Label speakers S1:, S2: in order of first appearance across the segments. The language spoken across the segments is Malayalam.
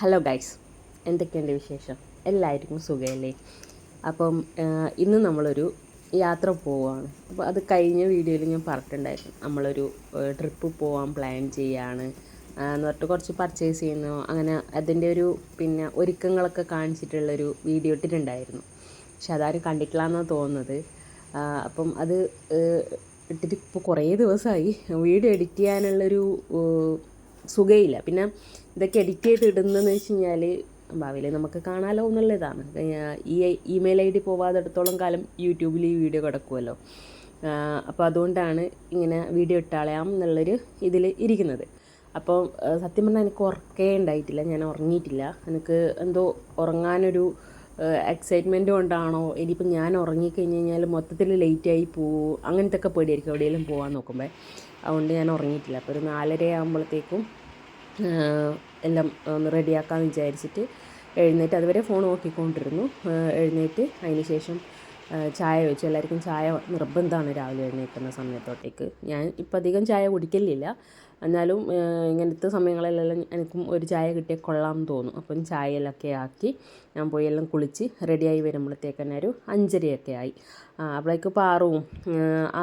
S1: ഹലോ ഗൈസ് എന്തൊക്കെയുണ്ട് വിശേഷം? എല്ലാവർക്കും സുഖമല്ലേ? അപ്പം ഇന്ന് നമ്മളൊരു യാത്ര പോവുകയാണ് അപ്പോൾ അത് കഴിഞ്ഞ വീഡിയോയിൽ ഞാൻ പറഞ്ഞിട്ടുണ്ടായിരുന്നു. നമ്മളൊരു ട്രിപ്പ് പോകാൻ പ്ലാൻ ചെയ്യുകയാണ് എന്ന് പറഞ്ഞിട്ട് കുറച്ച് പർച്ചേസ് ചെയ്യുന്നു. അങ്ങനെ അതിന്റെ ഒരു പിന്നെ ഒരുക്കങ്ങളൊക്കെ കാണിച്ചിട്ടുള്ളൊരു വീഡിയോ ഇട്ടിട്ടുണ്ടായിരുന്നു. പക്ഷെ അതാരും കണ്ടിട്ടില്ല എന്നാണ് തോന്നുന്നത് അപ്പം അത് ഇട്ടിട്ട് ഇപ്പോൾ കുറേ ദിവസമായി. വീഡിയോ എഡിറ്റ് ചെയ്യാനുള്ളൊരു സുഖമില്ല പിന്നെ ഇതൊക്കെ എഡിറ്റ് ചെയ്ത് ഇടുന്നതെന്ന് വെച്ച് കഴിഞ്ഞാൽ ഭാവിയിൽ നമുക്ക് കാണാലോ എന്നുള്ളതാണ്. ഈ ഇമെയിൽ ഐ ഡി പോവാതെടുത്തോളം കാലം യൂട്യൂബിൽ ഈ വീഡിയോ കിടക്കുമല്ലോ അപ്പോൾ അതുകൊണ്ടാണ് ഇങ്ങനെ വീഡിയോ ഇട്ടാളയാം എന്നുള്ളൊരു ഇതിൽ ഇരിക്കുന്നത്. അപ്പോൾ സത്യം പറഞ്ഞാൽ എനിക്ക് ഉറക്കേ ഉണ്ടായിട്ടില്ല. ഞാൻ ഉറങ്ങിയിട്ടില്ല. എനിക്ക് എന്തോ ഉറങ്ങാനൊരു എക്സൈറ്റ്മെന്റ് കൊണ്ടാണോ ഇനിയിപ്പോൾ ഞാൻ ഉറങ്ങിക്കഴിഞ്ഞ് കഴിഞ്ഞാൽ മൊത്തത്തിൽ ലേറ്റായി പോവും. അങ്ങനത്തെ ഒക്കെ പേടിയായിരിക്കും എവിടെയെങ്കിലും പോകാൻ നോക്കുമ്പോൾ അതുകൊണ്ട് ഞാൻ ഉറങ്ങിയിട്ടില്ല. അപ്പോൾ ഒരു നാലര ആകുമ്പോഴത്തേക്കും എല്ലാം ഒന്ന് റെഡിയാക്കാമെന്ന് വിചാരിച്ചിട്ട് എഴുന്നേറ്റ് അതുവരെ ഫോൺ നോക്കിക്കൊണ്ടിരുന്നു. എഴുന്നേറ്റ് അതിന് ശേഷം ചായ വെച്ചു. എല്ലാവർക്കും ചായ നിർബന്ധമാണ് രാവിലെ എഴുന്നേൽക്കുന്ന സമയത്തോട്ടേക്ക്. ഞാൻ ഇപ്പം അധികം ചായ കുടിക്കലില്ല. എന്നാലും ഇങ്ങനത്തെ സമയങ്ങളിലെല്ലാം എനിക്കും ഒരു ചായ കിട്ടിയാൽ കൊള്ളാം തോന്നും. അപ്പം ചായയിലൊക്കെ ആക്കി ഞാൻ പോയി എല്ലാം കുളിച്ച് റെഡിയായി വരുമ്പോഴത്തേക്ക് തന്നെ ഒരു അഞ്ചരയൊക്കെ ആയി. അപ്പോഴേക്ക് പാറും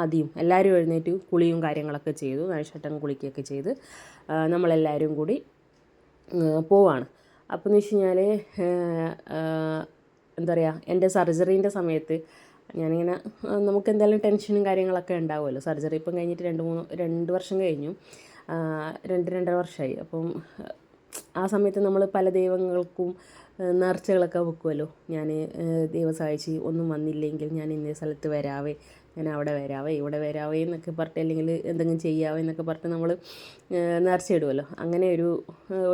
S1: ആദ്യം എല്ലാവരും എഴുന്നേറ്റ് കുളിയും കാര്യങ്ങളൊക്കെ ചെയ്തു നൈഷട്ടൻ കുളിക്കുകയൊക്കെ ചെയ്ത് നമ്മളെല്ലാവരും കൂടി പോവാണ്. അപ്പോൾ എന്ന് വെച്ച് കഴിഞ്ഞാൽ എന്താ പറയുക എന്റെ സർജറീന്റെ സമയത്ത് ഞാനിങ്ങനെ നമുക്ക് എന്തായാലും ടെൻഷനും കാര്യങ്ങളൊക്കെ ഉണ്ടാവുമല്ലോ. സർജറി ഇപ്പം കഴിഞ്ഞിട്ട് രണ്ട് മൂന്ന് രണ്ട് വർഷം കഴിഞ്ഞു. രണ്ട് രണ്ടര വർഷമായി അപ്പം ആ സമയത്ത് നമ്മൾ പല ദൈവങ്ങൾക്കും നേർച്ചകളൊക്കെ വെക്കുമല്ലോ ഞാൻ ദൈവം സഹായിച്ച് ഒന്നും വന്നില്ലെങ്കിൽ ഞാൻ ഇന്ന സ്ഥലത്ത് വരാവേ ഞാൻ അവിടെ വരാവേ ഇവിടെ വരാവേ എന്നൊക്കെ പറഞ്ഞിട്ട് അല്ലെങ്കിൽ എന്തെങ്കിലും ചെയ്യാവേ എന്നൊക്കെ പറഞ്ഞിട്ട് നമ്മൾ നേർച്ച ഇടുമല്ലോ അങ്ങനെ ഒരു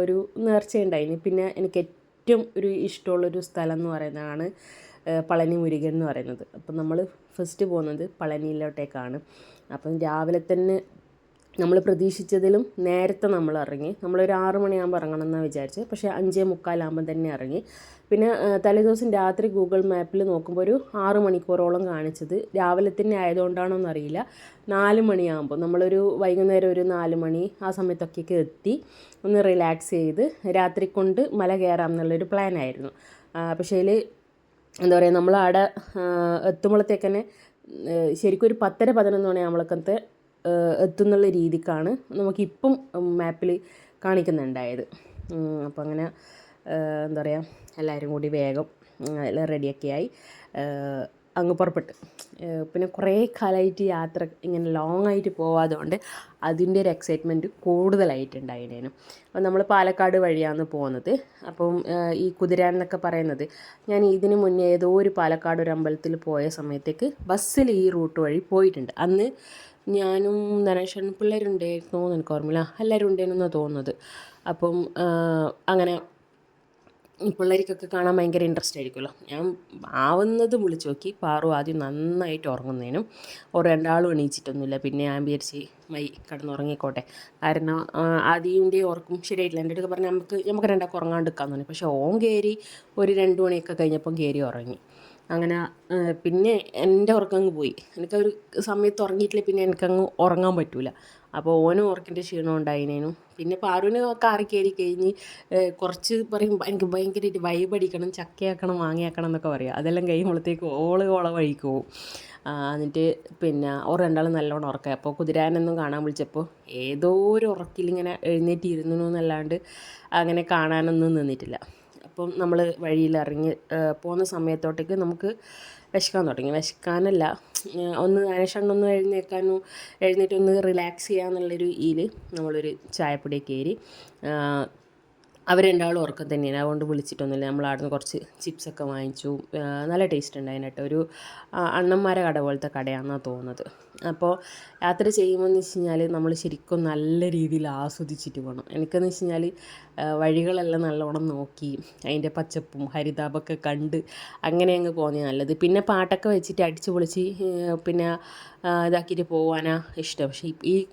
S1: ഒരു നേർച്ച ഉണ്ടായിന് പിന്നെ എനിക്ക് ഏറ്റവും ഒരു ഇഷ്ടമുള്ളൊരു സ്ഥലം എന്ന് പറയുന്നതാണ് പളനി മുരുകൻ എന്ന് പറയുന്നത്. അപ്പം നമ്മൾ ഫസ്റ്റ് പോകുന്നത് പളനിയിലോട്ടേക്കാണ്. അപ്പം രാവിലെ തന്നെ നമ്മൾ പ്രതീക്ഷിച്ചതിലും നേരത്തെ നമ്മൾ ഇറങ്ങി. നമ്മളൊരു ആറ് മണിയാകുമ്പോൾ ഇറങ്ങണം എന്നാണ് വിചാരിച്ചത്. പക്ഷേ അഞ്ചേ മുക്കാലാകുമ്പോൾ തന്നെ ഇറങ്ങി. പിന്നെ തലേദിവസം രാത്രി ഗൂഗിൾ മാപ്പിൽ നോക്കുമ്പോൾ ഒരു ആറ് മണിക്കൂറോളം കാണിച്ചത് രാവിലെ തന്നെ ആയതുകൊണ്ടാണോ എന്നറിയില്ല. നാല് മണിയാകുമ്പോൾ നമ്മളൊരു വൈകുന്നേരം ഒരു നാല് മണി ആ സമയത്തൊക്കെ എത്തി ഒന്ന് റിലാക്സ് ചെയ്ത് രാത്രി കൊണ്ട് മല കയറാം എന്നുള്ളൊരു പ്ലാനായിരുന്നു പക്ഷേ അതിൽ എന്താ പറയുക നമ്മൾ അവിടെ എത്തുമ്പോഴത്തേക്കന്നെ ശരിക്കും ഒരു പത്തര പതിനൊന്ന് മണിയാകുമ്പോഴേക്കത്തെ എത്തുന്നുള്ള രീതിക്കാണ് നമുക്കിപ്പം മാപ്പിൽ കാണിക്കുന്നുണ്ടായത്. അപ്പം അങ്ങനെ എന്താ പറയുക എല്ലാവരും കൂടി വേഗം എല്ലാം റെഡിയൊക്കെ ആയി അങ്ങ് പുറപ്പെട്ടു. പിന്നെ കുറേ കാലമായിട്ട് യാത്ര ഇങ്ങനെ ലോങ് ആയിട്ട് പോവാതുകൊണ്ട് അതിന്റെ ഒരു എക്സൈറ്റ്മെന്റ് കൂടുതലായിട്ടുണ്ടായിരുന്നു അപ്പം നമ്മൾ പാലക്കാട് വഴിയാണ് പോകുന്നത്. അപ്പം ഈ കുതിരാൻ എന്നൊക്കെ പറയുന്നത് ഞാൻ ഇതിന് മുന്നേ ഏതോ ഒരു പാലക്കാട് ഒരു അമ്പലത്തിൽ പോയ സമയത്തേക്ക് ബസ്സിൽ ഈ റൂട്ട് വഴി പോയിട്ടുണ്ട്. അന്ന് ഞാനും ധനേഷൻ പിള്ളേരുണ്ടായിരുന്നു എന്ന് എനിക്ക് ഓർമ്മയില്ല. എല്ലാവരും ഉണ്ടായിരുന്നെന്നാണ് തോന്നുന്നത്. അപ്പം അങ്ങനെ പിള്ളേർക്കൊക്കെ കാണാൻ ഭയങ്കര ഇൻട്രസ്റ്റ് ആയിരിക്കുമല്ലോ. ഞാൻ ആവുന്നത് വിളിച്ചു നോക്കി. പാറു ആദ്യം നന്നായിട്ട് ഉറങ്ങുന്നതിനും ഓരോ രണ്ടാളും എണീച്ചിട്ടൊന്നുമില്ല. പിന്നെ ഞാൻ വിചാരിച്ച് മൈ കിടന്നുറങ്ങിക്കോട്ടെ. കാരണം ആദ്യന്റെ ഉറക്കും ശരിയായിട്ടില്ല. എന്റെ അടുത്ത് പറഞ്ഞാൽ നമുക്ക് നമുക്ക് രണ്ടാൾക്ക് ഉറങ്ങാണ്ട് എടുക്കാമെന്ന് പറഞ്ഞു. പക്ഷേ ഓം കയറി ഒരു രണ്ട് മണിയൊക്കെ കഴിഞ്ഞപ്പം കയറി ഉറങ്ങി. അങ്ങനെ പിന്നെ എന്റെ ഉറക്കം അങ്ങ് പോയി എനിക്കൊരു സമയത്ത് ഉറങ്ങിയിട്ടില്ല പിന്നെ എനിക്കങ്ങ് ഉറങ്ങാൻ പറ്റില്ല അപ്പോൾ ഓനും ഉറക്കിന്റെ ക്ഷീണം ഉണ്ടായിനേനു. പിന്നെ പാറുവിന് കാറി കയറി കഴിഞ്ഞ് കുറച്ച് പറയും എനിക്ക് ഭയങ്കരമായിട്ട് വൈബടിക്കണം ചക്കയാക്കണം മാങ്ങയാക്കണം എന്നൊക്കെ പറയും. അതെല്ലാം കഴിയുമ്പോഴത്തേക്ക് ഓൾ ഓള വഴിക്ക് പോകും എന്നിട്ട് പിന്നെ ഓർ രണ്ടാളും നല്ലോണം ഉറക്കുക അപ്പോൾ കുതിരാനൊന്നും കാണാൻ വിളിച്ചപ്പോൾ ഏതോ ഒരു ഉറക്കിലിങ്ങനെ എഴുന്നേറ്റിരുന്നു എന്നല്ലാണ്ട് അങ്ങനെ കാണാനൊന്നും നിന്നിട്ടില്ല. അപ്പം നമ്മൾ വഴിയിൽ ഇറങ്ങി പോകുന്ന സമയത്തോട്ടേക്ക് നമുക്ക് വിശക്കാൻ തുടങ്ങി. വിശക്കാനല്ല ഒന്ന് അനഷണ്ണൊന്ന് എഴുന്നേക്കാനും എഴുന്നേറ്റ് ഒന്ന് റിലാക്സ് ചെയ്യാന്നുള്ളൊരു ഇതിൽ നമ്മളൊരു ചായപ്പൊടി കയറി അവർ രണ്ടാളും ഉറക്കം തന്നെയാണ്. അതുകൊണ്ട് വിളിച്ചിട്ടൊന്നുമില്ല. നമ്മൾ അവിടെ നിന്ന് കുറച്ച് ചിപ്സൊക്കെ വാങ്ങിച്ചു. നല്ല ടേസ്റ്റ് ഉണ്ടായിരുന്നു കേട്ടോ. ഒരു അണ്ണന്മാരെ കട പോലത്തെ കടയാണെന്നാണ് തോന്നുന്നത്. അപ്പോൾ യാത്ര ചെയ്യുമ്പോൾ എന്ന് വെച്ച് കഴിഞ്ഞാൽ നമ്മൾ ശരിക്കും നല്ല രീതിയിൽ ആസ്വദിച്ചിട്ട് പോകണം എനിക്കെന്ന് വെച്ച് കഴിഞ്ഞാൽ വഴികളെല്ലാം നല്ലോണം നോക്കി അതിന്റെ പച്ചപ്പും ഹരിതാപൊക്കെ കണ്ട് അങ്ങനെ അങ്ങ് പോകുന്നത് നല്ലത്. പിന്നെ പാട്ടൊക്കെ വെച്ചിട്ട് അടിച്ച് പൊളിച്ച് പിന്നെ ഇതാക്കിയിട്ട് പോകാനാ ഇഷ്ടം. പക്ഷേ ഈ-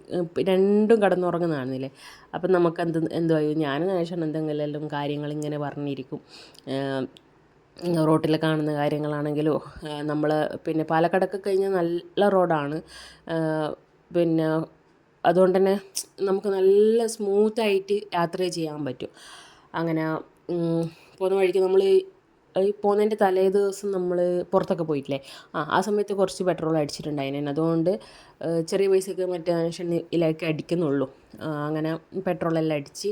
S1: രണ്ടും കടന്നുറങ്ങുന്നതാണെന്നില്ലേ? അപ്പം നമുക്ക് എന്ത് എന്തോ ഞാനും നേഷം എന്തെങ്കിലും കാര്യങ്ങൾ ഇങ്ങനെ പറഞ്ഞിരിക്കും റോട്ടിൽ കാണുന്ന കാര്യങ്ങളാണെങ്കിലോ നമ്മൾ പിന്നെ പാലക്കാടൊക്കെ കഴിഞ്ഞാൽ നല്ല റോഡാണ്. പിന്നെ അതുകൊണ്ട് തന്നെ നമുക്ക് നല്ല സ്മൂത്തായിട്ട് യാത്ര ചെയ്യാൻ പറ്റും. അങ്ങനെ പോകുന്ന വഴിക്ക് നമ്മൾ ഈ പോകുന്നതിന്റെ തലേ ദിവസം നമ്മൾ പുറത്തൊക്കെ പോയിട്ടില്ലേ? ആ ആ സമയത്ത് കുറച്ച് പെട്രോൾ അടിച്ചിട്ടുണ്ടായിരുന്നു അതുകൊണ്ട് ചെറിയ പൈസയ്ക്ക് മറ്റേ ഷെണ്ണിലേക്ക് അടിക്കുന്നുള്ളൂ. അങ്ങനെ പെട്രോളെല്ലാം അടിച്ച്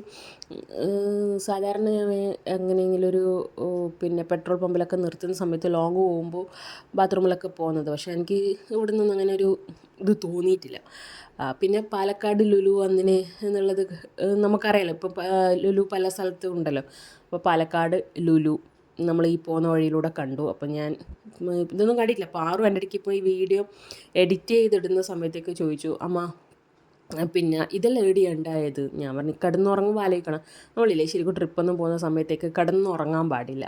S1: സാധാരണ എങ്ങനെയെങ്കിലും ഒരു പിന്നെ പെട്രോൾ പമ്പിലൊക്കെ നിർത്തുന്ന സമയത്ത് ലോങ് പോകുമ്പോൾ ബാത്റൂമിലൊക്കെ പോകുന്നത്. പക്ഷേ എനിക്ക് ഇവിടെ നിന്നും അങ്ങനെ ഒരു ഇത് തോന്നിയിട്ടില്ല. പിന്നെ പാലക്കാട് ലുലു അങ്ങനെ എന്നുള്ളത് നമുക്കറിയാലോ. ഇപ്പോൾ ലുലു പല സ്ഥലത്തും ഉണ്ടല്ലോ. അപ്പോൾ പാലക്കാട് ലുലു നമ്മൾ ഈ പോകുന്ന വഴിയിലൂടെ കണ്ടു. അപ്പം ഞാൻ ഇതൊന്നും കണ്ടിട്ടില്ല. അപ്പോൾ ആറും എന്റെ ഇടയ്ക്ക് ഇപ്പോൾ ഈ വീഡിയോ എഡിറ്റ് ചെയ്തിടുന്ന സമയത്തേക്ക് ചോദിച്ചു അമ്മ പിന്നെ ഇതെല്ലാം എവിടെയാണ് ഉണ്ടായത്? ഞാൻ പറഞ്ഞു കിടന്നുറങ്ങുമ്പോൾ ആലോചിക്കണം. നമ്മളില്ലേ ശരിക്കും ട്രിപ്പൊന്നും പോകുന്ന സമയത്തേക്ക് കിടന്നുറങ്ങാൻ പാടില്ല.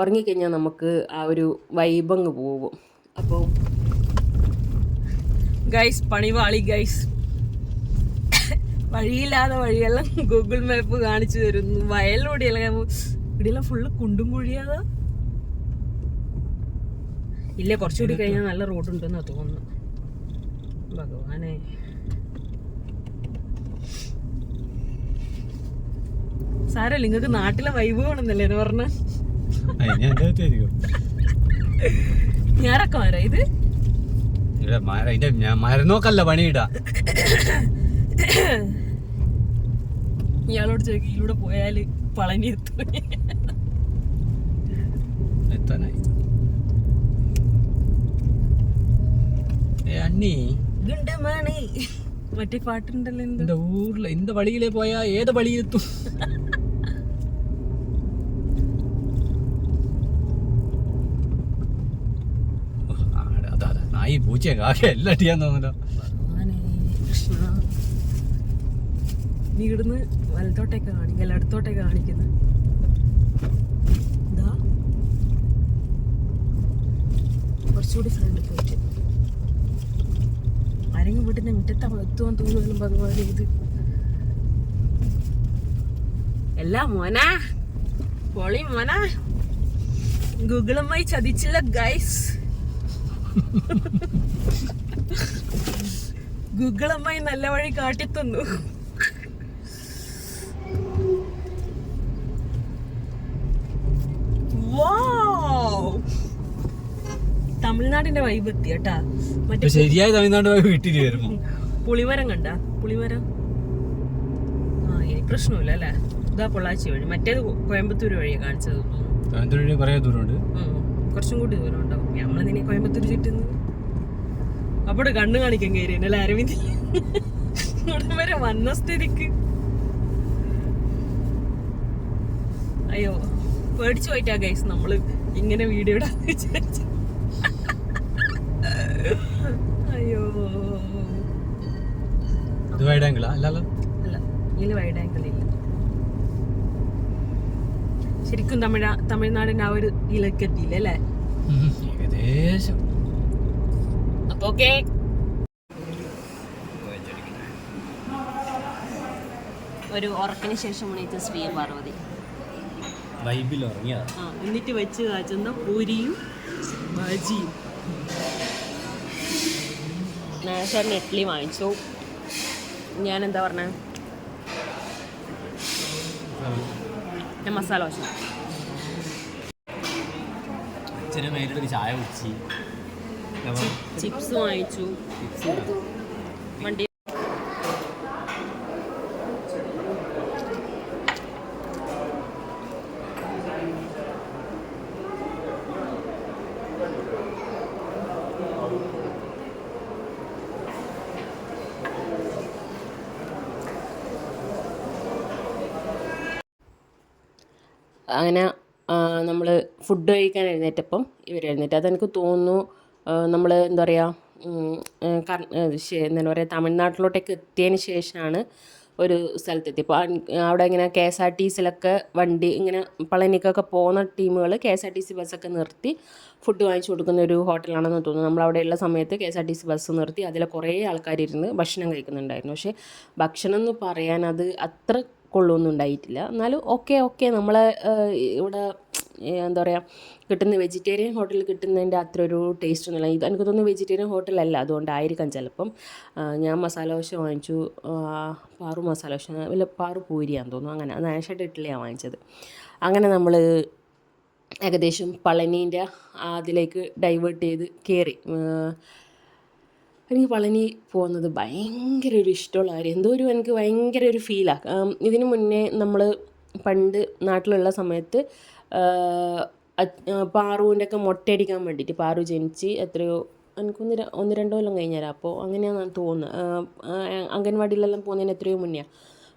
S1: ഉറങ്ങിക്കഴിഞ്ഞാൽ നമുക്ക് ആ ഒരു വൈബങ്ങ് പോകും. അപ്പോൾ ഗൈസ് പണിവാളി ഗൈസ് വഴിയില്ലാതെ വഴിയെല്ലാം ഗൂഗിൾ മാപ്പ് കാണിച്ചു തരുന്നു. വയലിലൂടെയെല്ലാം ഇവിടെയെല്ലാം ഫുള്ള് കുണ്ടും കുഴിയാതാ. ഇല്ല കുറച്ചുകൂടി കഴിഞ്ഞാൽ നല്ല റോഡുണ്ടെന്നാ തോന്നുന്നു. ഭഗവാനെ. സാരല്ല നിങ്ങൾക്ക് നാട്ടിലെ വൈബ് വേണമെന്നല്ലേ പറഞ്ഞ?
S2: പറഞ്ഞു
S1: ഞാറൊക്കെ വരാം. ഇത്?
S2: ഇവിടെ മരുന്നോക്കല്ല പണിയിടാ.
S1: ഇയാളോട് ചോദിക്കും ഇതിലൂടെ പോയാൽ പളനി എത്തും.
S2: എത്താനായി. അണ്ണി.
S1: മറ്റേ പാട്ടുണ്ടല്ലോ
S2: എന്റെ ഊരിൽ എന്ത് വഴിയിലേ പോയാ ഏത് വഴിയിലെത്തും. നായി പൂച്ചയൊക്കെ ആകെ എല്ലാം അടിയാൻ തോന്നല്ലോ
S1: നീ ഇവിടുന്ന് വലത്തോട്ടേക്ക് കാണിക്കുക അടുത്തോട്ടേക്ക് കാണിക്കുന്നത് കുറച്ചുകൂടി ഫ്രണ്ട് പോയിട്ട്. ആരെങ്കിലും വീട്ടിന്റെ മുറ്റത്ത് എത്തുവാൻ തോന്നുന്നു ഭഗവാൻ ഇത്. എല്ലാ മോനാ. പൊളി മോനാ. ഗൂഗിളുമായി ചതിച്ചില്ല ഗൈസ് ഗൂഗിളുമായി നല്ല വഴി കാട്ടിത്തന്നു. തമിഴ്നാടിന്റെ വൈബ് എത്തി കേട്ടാ. മറ്റേ
S2: ശരിയായ തമിഴ്നാട് വൈബ് വീട്ടിൽ വരുമ്പോ
S1: പുളിമരം കണ്ട? പുളിമരം? ആ ഇനി പ്രശ്നമില്ല അല്ലേ? ഇതാ പൊള്ളാച്ചി വഴി. മറ്റേത് കോയമ്പത്തൂർ വഴിയാ കാണിച്ചത്
S2: തമിഴ്നാട് വഴി കുറേ ദൂരമുണ്ട്.
S1: കുറച്ചും കൂടി ദൂരം ഉണ്ടാവും നമ്മൾ നിന്നെ കോയമ്പത്തൂർ ചുറ്റുന്നു അവിടെ കണ്ണു കാണിക്കാൻ കയറി അല്ലേ അരവിന്ദ്? ഇവിടെ വരെ വന്ന സ്ഥിതിക്ക്. അയ്യോ പേടിച്ചു പോയിട്ടാ ഗൈസ് നമ്മൾ ഇങ്ങനെ വീഡിയോ ഇടാന്ന് വിചാരിച്ചു അയ്യോ
S2: ഇത് ആംഗിൾ അല്ലല്ലോ
S1: അല്ല ഇതിൽ വൈഡ് ആംഗിൾ ഇല്ല. ശരിക്കും തമിഴ തമിഴ്നാടിന്റെ ആ ഒരു ഇലക്കെത്തിയില്ല അല്ലേ?
S2: ഉം, ഏകദേശം.
S1: അപ്പൊ ഓക്കെ ഒരു ഉറക്കിന് ശേഷം ഉണീറ്റ ശ്രീ പാർവതി.
S2: വൈബിൽ
S1: ഉറങ്ങിയ? എന്നിട്ട് വെച്ച് കാച്ചുന്ന പൂരിയും ബജിയും. ഞാൻ ഇഡ്ഡലി വാങ്ങിച്ചു. ഞാൻ എന്താ പറഞ്ഞ? ഞാൻ മസാല ദോശ
S2: അച്ഛനും ചായ കുടിച്ച്.
S1: ചിപ്സ് വാങ്ങിച്ചു. വണ്ടി അങ്ങനെ നമ്മൾ ഫുഡ് കഴിക്കാൻ എഴുന്നേറ്റപ്പം ഇവർ എഴുന്നേറ്റ്. അതെനിക്ക് തോന്നുന്നു നമ്മൾ എന്താ പറയുക എന്താ പറയുക തമിഴ്നാട്ടിലോട്ടേക്ക് എത്തിയതിന് ശേഷമാണ് ഒരു സ്ഥലത്തെത്തി. അപ്പോൾ അവിടെ ഇങ്ങനെ കെ എസ് ആർ ടി സിയിലൊക്കെ വണ്ടി ഇങ്ങനെ പളനിക്കൊക്കെ പോകുന്ന ടീമുകൾ K S R T C ബസ്സൊക്കെ നിർത്തി ഫുഡ് വാങ്ങിച്ചു കൊടുക്കുന്ന ഒരു ഹോട്ടലാണെന്ന് തോന്നുന്നു. നമ്മൾ അവിടെയുള്ള സമയത്ത് K S R T C bus നിർത്തി അതിൽ കുറേ ആൾക്കാർ ഇരുന്ന് ഭക്ഷണം കഴിക്കുന്നുണ്ടായിരുന്നു. പക്ഷേ ഭക്ഷണം എന്ന് പറയാൻ അത് അത്ര കൊള്ളൊന്നും ഉണ്ടായിട്ടില്ല. എന്നാലും ഓക്കെ ഓക്കെ നമ്മളെ ഇവിടെ എന്താ പറയുക കിട്ടുന്ന വെജിറ്റേറിയൻ ഹോട്ടലിൽ കിട്ടുന്നതിന്റെ അത്ര ഒരു ടേസ്റ്റ് ഒന്നുമില്ല. ഇത് എനിക്ക് തോന്നുന്നു വെജിറ്റേറിയൻ ഹോട്ടലല്ല അതുകൊണ്ടായിരിക്കാം ചിലപ്പം ഞാൻ മസാല ദോശ വാങ്ങിച്ചു. പാറു മസാല ദോശ ഇല്ല പാറു പൂരിയാന്ന് തോന്നുന്നു. അങ്ങനെ അത് നാഷായിട്ട് ഇഡ്ഡലിയാണ് വാങ്ങിച്ചത്. അങ്ങനെ നമ്മൾ ഏകദേശം പളനീന്റെ അതിലേക്ക് ഡൈവേർട്ട് ചെയ്ത് കയറി എനിക്ക് പളനി പോകുന്നത് ഭയങ്കര ഒരു ഇഷ്ടമുള്ള കാര്യം. എന്തോ ഒരു എനിക്ക് ഭയങ്കര ഒരു ഫീലാണ് ഇതിന് മുന്നേ നമ്മൾ പണ്ട് നാട്ടിലുള്ള സമയത്ത് പാറുവിന്റെ ഒക്കെ മൊട്ടയടിക്കാൻ വേണ്ടിയിട്ട് പാറു ജനിച്ച് എത്രയോ എനിക്കൊന്ന് ഒന്ന് രണ്ടോ കൊല്ലം കഴിഞ്ഞാൽ അപ്പോൾ അങ്ങനെയാണെന്ന് തോന്നുന്നത് അംഗൻവാടിയിലെല്ലാം പോകുന്നതിന് എത്രയോ മുന്നെയാണ്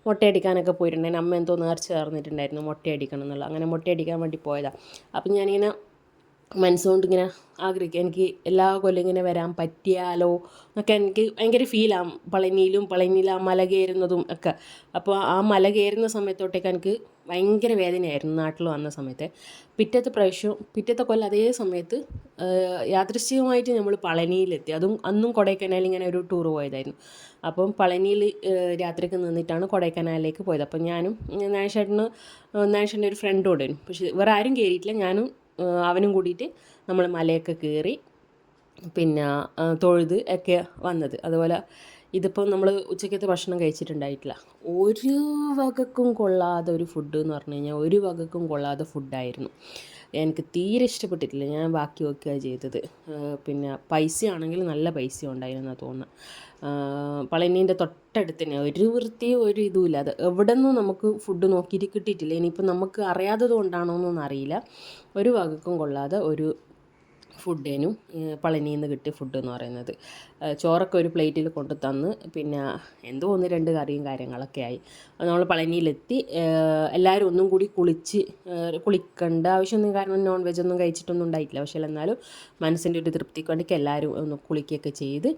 S1: മുട്ടയടിക്കാനൊക്കെ പോയിട്ടുണ്ടായിരുന്നു. അമ്മ എന്തോ നേർച്ച ചേർന്നിട്ടുണ്ടായിരുന്നു മുട്ടയടിക്കണം എന്നുള്ള. അങ്ങനെ മുട്ടയടിക്കാൻ വേണ്ടി പോയതാണ് അപ്പം ഞാനിങ്ങനെ മനസ്സുകൊണ്ട് ഇങ്ങനെ ആഗ്രഹിക്കുക. എനിക്ക് എല്ലാ കൊല്ലം ഇങ്ങനെ വരാൻ പറ്റിയാലോ എന്നൊക്കെ എനിക്ക് ഭയങ്കര ഫീലാണ് പളനിയിലും പളനിയിൽ ആ മല കയറുന്നതും ഒക്കെ. അപ്പോൾ ആ മല കയറുന്ന സമയത്തോട്ടേക്ക് എനിക്ക് ഭയങ്കര വേദനയായിരുന്നു നാട്ടിൽ വന്ന സമയത്ത്. പിറ്റത്തെ പ്രാവശ്യം പിറ്റത്തെ കൊല്ലം അതേ സമയത്ത് യാദൃശ്ചികമായിട്ട് നമ്മൾ പളനിയിലെത്തി. അതും അന്നും കൊടൈക്കനാൽ ഇങ്ങനെ ഒരു ടൂർ പോയതായിരുന്നു. അപ്പം പളനിയിൽ രാത്രിക്ക് നിന്നിട്ടാണ് കൊടൈക്കനാലിലേക്ക് പോയത്. അപ്പം ഞാനും നാഷേട്ടന് നാഷേട്ടന്റെ ഒരു ഫ്രണ്ടും ഉണ്ടായിരുന്നു പക്ഷേ വേറെ ആരും കയറിയിട്ടില്ല. ഞാനും അവനും കൂടിയിട്ട് നമ്മൾ മലയൊക്കെ കയറി പിന്നെ തൊഴുത് ഒക്കെ വന്നത്. അതുപോലെ ഇതിപ്പോൾ നമ്മൾ ഉച്ചക്കത്തെ ഭക്ഷണം കഴിച്ചിട്ടുണ്ടായിട്ടില്ല. ഒരു വകക്കും കൊള്ളാതെ ഒരു ഫുഡ് എന്ന് പറഞ്ഞു കഴിഞ്ഞാൽ ഒരു വകക്കും കൊള്ളാതെ ഫുഡായിരുന്നു എനിക്ക് തീരെ ഇഷ്ടപ്പെട്ടിട്ടില്ല. ഞാൻ ബാക്കി വയ്ക്കുകയാണ് ചെയ്തത്. പിന്നെ പൈസ ആണെങ്കിൽ നല്ല പൈസ ഉണ്ടായിരുന്നു തോന്നുന്നു പളനീന്റെ തൊട്ടടുത്ത് തന്നെ ഒരു വൃത്തിയും ഒരു ഇതുമില്ലാതെ എവിടെ നിന്നും നമുക്ക് ഫുഡ് നോക്കിയിട്ട് കിട്ടിയിട്ടില്ല. ഇനിയിപ്പോൾ നമുക്ക് അറിയാത്തത് കൊണ്ടാണോ എന്നൊന്നും അറിയില്ല. ഒരു വകക്കും കൊള്ളാതെ ഒരു ഫുഡേനും പളനിയിൽ നിന്ന് കിട്ടിയ ഫുഡ് എന്ന് പറയുന്നത് ചോറൊക്കെ ഒരു പ്ലേറ്റിൽ കൊണ്ടു തന്ന് പിന്നെ എന്തോ ഒന്ന് രണ്ട് കറിയും കാര്യങ്ങളൊക്കെ ആയി. നമ്മൾ പളനിയിലെത്തി. എല്ലാവരും ഒന്നും കൂടി കുളിച്ച് കുളിക്കേണ്ട ആവശ്യമൊന്നും കാരണം നോൺ വെജ് ഒന്നും കഴിച്ചിട്ടൊന്നും ഉണ്ടായിട്ടില്ല. പക്ഷേ എന്നാലും മനസ്സിന്റെ ഒരു തൃപ്തിക്ക് വേണ്ടിക്ക് എല്ലാവരും ഒന്ന് കുളിക്കുകയൊക്കെ ചെയ്ത്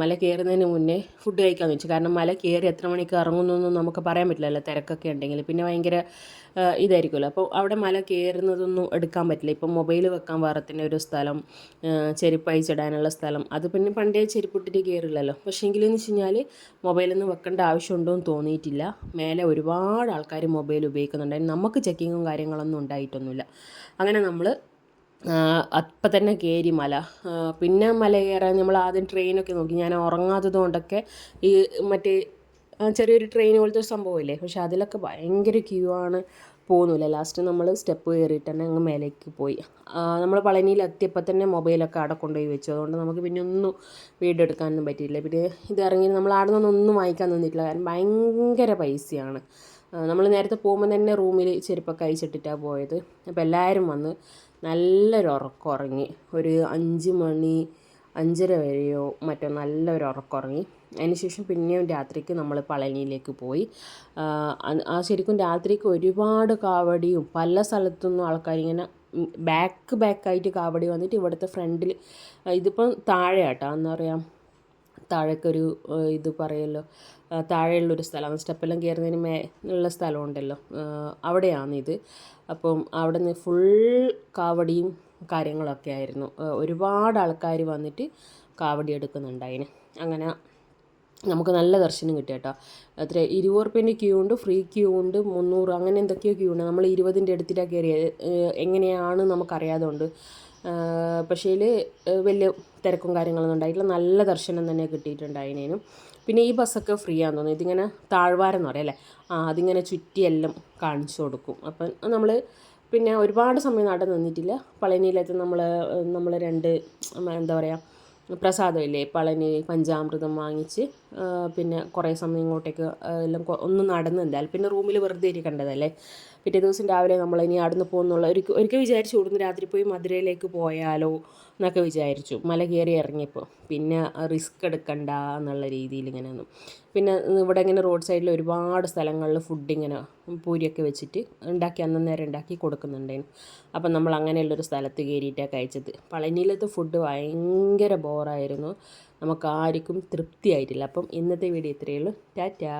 S1: മല കയറുന്നതിന് മുന്നേ ഫുഡ് കഴിക്കാമെന്ന് വെച്ചു. കാരണം മല കയറി എത്ര മണിക്ക് ഇറങ്ങുന്നൊന്നും നമുക്ക് പറയാൻ പറ്റില്ലല്ലോ. തിരക്കൊക്കെ ഉണ്ടെങ്കിൽ. പിന്നെ ഭയങ്കര ഇതായിരിക്കുമല്ലോ. അപ്പോൾ അവിടെ മല കയറുന്നതൊന്നും എടുക്കാൻ പറ്റില്ല. ഇപ്പം മൊബൈൽ വെക്കാൻ വേറെ ഒരു സ്ഥലം ചെരുപ്പ് അയച്ചിടാനുള്ള സ്ഥലം അത് പിന്നെ പണ്ടേ ചെരുപ്പിട്ടിട്ട് കയറില്ലല്ലോ. പക്ഷേ എങ്കിലെന്ന് വെച്ച് കഴിഞ്ഞാൽ മൊബൈലൊന്നും വെക്കേണ്ട ആവശ്യമുണ്ടോ എന്ന് തോന്നിയിട്ടില്ല. മേലെ ഒരുപാട് ആൾക്കാർ മൊബൈൽ ഉപയോഗിക്കുന്നുണ്ട്. നമുക്ക് ചെക്കിങ്ങും കാര്യങ്ങളൊന്നും ഉണ്ടായിട്ടൊന്നുമില്ല. അങ്ങനെ നമ്മൾ അപ്പം തന്നെ കയറി മല. പിന്നെ മല കയറാൻ നമ്മൾ ആദ്യം ട്രെയിനൊക്കെ നോക്കി. ഞാൻ ഉറങ്ങാത്തത് കൊണ്ടൊക്കെ ഈ മറ്റേ ചെറിയൊരു ട്രെയിൻ പോലത്തെ ഒരു സംഭവമില്ലേ പക്ഷെ അതിലൊക്കെ ഭയങ്കര ക്യൂ ആണ് പോകുന്നില്ല ലാസ്റ്റ് നമ്മൾ സ്റ്റെപ്പ് കയറിയിട്ട് തന്നെ അങ്ങ് മേലേക്ക് പോയി. നമ്മൾ പളനിയിൽ എത്തിയപ്പോൾ തന്നെ മൊബൈലൊക്കെ അവിടെ കൊണ്ടുപോയി വെച്ചു. അതുകൊണ്ട് നമുക്ക് പിന്നെ ഒന്നും വീഡിയോ എടുക്കാനൊന്നും പറ്റിയില്ല പിന്നെ ഇത് ഇറങ്ങി നമ്മൾ അവിടെ നിന്നൊന്നും വാങ്ങിക്കാൻ നിന്നിട്ടില്ല. കാരണം ഭയങ്കര പൈസയാണ്. നമ്മൾ നേരത്തെ പോകുമ്പോൾ തന്നെ റൂമിൽ ചെരുപ്പൊക്കെ അയച്ചിട്ടിട്ടാണ് പോയത്. അപ്പോൾ എല്ലാവരും വന്ന് നല്ലൊരു ഉറക്കം ഉറങ്ങി. ഒരു അഞ്ച് മണി അഞ്ചര വരെയോ മറ്റോ നല്ലൊരു ഉറക്കം ഉറങ്ങി. അതിനുശേഷം പിന്നെയും രാത്രിക്ക് നമ്മൾ പളനിയിലേക്ക് പോയി. ആ, ശരിക്കും രാത്രിക്ക് ഒരുപാട് കാവടിയും പല സ്ഥലത്തുനിന്നും ആൾക്കാരിങ്ങനെ ബാക്ക് ബാക്കായിട്ട് കാവടി വന്നിട്ട് ഇവിടുത്തെ ഫ്രണ്ടിൽ ഇതിപ്പം താഴെ ആട്ടോ എന്താ പറയുക താഴേക്കൊരു ഇത് പറയുമല്ലോ താഴെയുള്ളൊരു സ്ഥലമാണ് സ്റ്റെപ്പെല്ലാം കയറുന്നതിന് മേ ഉള്ള സ്ഥലമുണ്ടല്ലോ അവിടെയാണ് ഇത് അപ്പം അവിടെ നിന്ന് ഫുൾ കാവടിയും കാര്യങ്ങളൊക്കെ ആയിരുന്നു. ഒരുപാട് ആൾക്കാർ വന്നിട്ട് കാവടി എടുക്കുന്നുണ്ടായിന്. അങ്ങനെ നമുക്ക് നല്ല ദർശനം കിട്ടിയ കേട്ടോ അത്ര ഇരുപത് റുപ്യന്റെ ക്യൂ ഉണ്ട് ഫ്രീ ക്യൂ ഉണ്ട് മുന്നൂറ് അങ്ങനെ എന്തൊക്കെയോ ക്യൂ ഉണ്ട്. നമ്മൾ ഇരുപതിന്റെ അടുത്തിട്ടാണ് കയറിയത് എങ്ങനെയാണ് നമുക്കറിയാതുകൊണ്ട് പക്ഷേ വലിയ തിരക്കും കാര്യങ്ങളൊന്നും ഉണ്ടായിട്ടില്ല. നല്ല ദർശനം തന്നെ കിട്ടിയിട്ടുണ്ടായിരുന്നേനും പിന്നെ ഈ ബസ്സൊക്കെ ഫ്രീ ആണെന്ന് തോന്നുന്നു. ഇതിങ്ങനെ താഴ്വാരം എന്ന് പറയാം അല്ലേ? ആ അതിങ്ങനെ ചുറ്റിയെല്ലാം കാണിച്ചു കൊടുക്കും. അപ്പം നമ്മൾ പിന്നെ ഒരുപാട് സമയം നട നിന്നിട്ടില്ല. പളനിയിലെത്തി നമ്മൾ നമ്മൾ രണ്ട് എന്താ പറയുക പ്രസാദമില്ലേ? പളനി പഞ്ചാമൃതം വാങ്ങിച്ച് പിന്നെ കുറേ സമയം ഇങ്ങോട്ടേക്ക് എല്ലാം ഒന്നും എന്തായാലും പിന്നെ റൂമിൽ വെറുതെ ഇരിക്കേണ്ടതല്ലേ പിറ്റേ ദിവസം രാവിലെ നമ്മൾ ഇനി അവിടുന്ന് പോകുന്നുള്ള ഒരു ഒരിക്കൽ വിചാരിച്ചു ഇവിടുന്ന് രാത്രി പോയി മധുരയിലേക്ക് പോയാലോ എന്നൊക്കെ വിചാരിച്ചു. മല കയറി ഇറങ്ങിയപ്പോൾ പിന്നെ റിസ്ക് എടുക്കണ്ട എന്നുള്ള രീതിയിൽ ഇങ്ങനെ ഒന്നും പിന്നെ ഇവിടെ ഇങ്ങനെ റോഡ് സൈഡിൽ ഒരുപാട് സ്ഥലങ്ങളിൽ ഫുഡ് ഇങ്ങനെ പൂരിയൊക്കെ വെച്ചിട്ട് ഉണ്ടാക്കി അന്നേരം ഉണ്ടാക്കി കൊടുക്കുന്നുണ്ടായിരുന്നു. അപ്പം നമ്മൾ അങ്ങനെയുള്ളൊരു സ്ഥലത്ത് കയറിയിട്ടാണ് കഴിച്ചത്. പളനിയിലത്തെ ഫുഡ് ഭയങ്കര ബോറായിരുന്നു നമുക്ക് ആർക്കും തൃപ്തിയായിട്ടില്ല. അപ്പം ഇന്നത്തെ വീഡിയോ ഇത്രയേ ഉള്ളൂ. ടാറ്റാ.